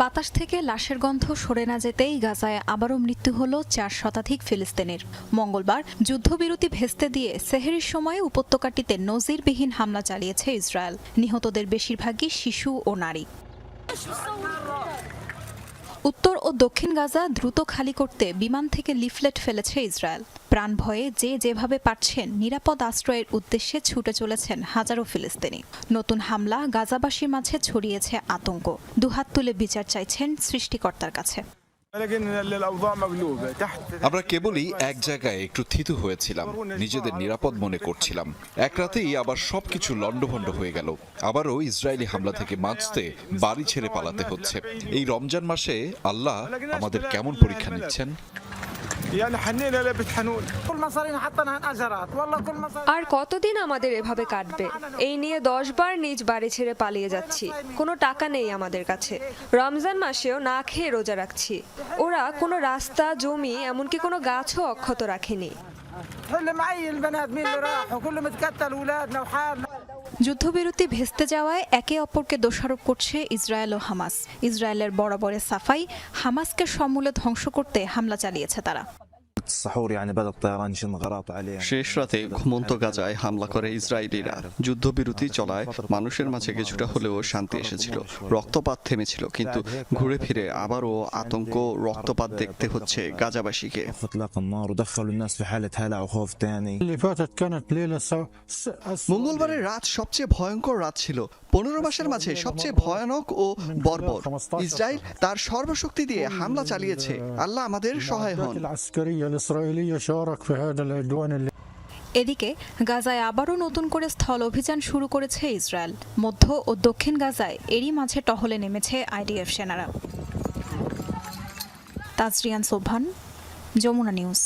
বাতাস থেকে লাশের গন্ধ সরে না যেতেই গাজায় আবারও মৃত্যু হল চার শতাধিক ফিলিস্তিনের। মঙ্গলবার যুদ্ধবিরতি ভেস্তে দিয়ে সেহেরির সময়ে উপত্যকাটিতে নজিরবিহীন হামলা চালিয়েছে ইসরায়েল। নিহতদের বেশিরভাগই শিশু ও নারী। উত্তর ও দক্ষিণ গাজা দ্রুত খালি করতে বিমান থেকে লিফলেট ফেলেছে ইসরায়েল। প্রাণ ভয়ে যে যেভাবে পারছেন নিরাপদ আশ্রয়ের উদ্দেশ্যে ছুটে চলেছেন হাজারো ফিলিস্তিনি। নতুন হামলা গাজাবাসীর মাঝে ছড়িয়েছে আতঙ্ক। দুহাত তুলে বিচার চাইছেন সৃষ্টিকর্তার কাছে। আমরা কেবলই এক জায়গায় একটু থিতু হয়েছিলাম, নিজেদের নিরাপদ মনে করছিলাম। এক রাতেই আবার সবকিছু লণ্ডভণ্ড হয়ে গেল। আবারও ইসরায়েলি হামলা থেকে বাঁচতে বাড়ি ছেড়ে পালাতে হচ্ছে। এই রমজান মাসে আল্লাহ আমাদের কেমন পরীক্ষা নিচ্ছেন? يعني حنينا لبيت حنون كل مصارينا حطيناها انأجرت والله كل مصاري আর কতদিন আমাদের এভাবে কাটবে এই নিয়ে দশ বার নিজ বাড়ি ছেড়ে পালিয়ে যাচ্ছি কোনো টাকা নেই আমাদের কাছে রমজান মাসেও না খেয়ে রোজা রাখছি ওরা কোনো রাস্তা জমি এমনকি কোনো গাছও অক্ষত রাখেনি اللي معي البنات مين اللي راحوا كله متكتل اولادنا وحالنا যুদ্ধবিরতি ভেস্তে যাওয়ায় একে অপরকে দোষারোপ করছে ইসরায়েল ও হামাস। ইসরায়েলের বরাবরে সাফাই হামাসকে সমূলে ধ্বংস করতে হামলা চালিয়েছে তারা। শেষ রাতে ঘুমন্ত গাজায় হামলা করে ইসরায়েলিরা। যুদ্ধবিরতি চলায় মানুষের মাঝে কিছুটা হলেও শান্তি এসেছিল। রক্তপাত থেমেছিল কিন্তু ঘুরে ফিরে আবারও আতঙ্ক রক্তপাত দেখতে হচ্ছে গাজাবাসীকে। মঙ্গলবারের রাত সবচেয়ে ভয়ঙ্কর রাত ছিল। পনেরো মাসের মাঝে সবচেয়ে ভয়ানক ও বর্বর ইসরায়েল তার সর্বশক্তি দিয়ে হামলা চালিয়েছে আল্লাহ আমাদের সহায় হন এদিকে গাজায় আবারও নতুন করে স্থল অভিযান শুরু করেছে ইসরায়েল মধ্য ও দক্ষিণ গাজায় এরই মাঝে টহলে নেমেছে আইডিএফ সেনারা তাজরিয়ান সোভান যমুনা নিউজ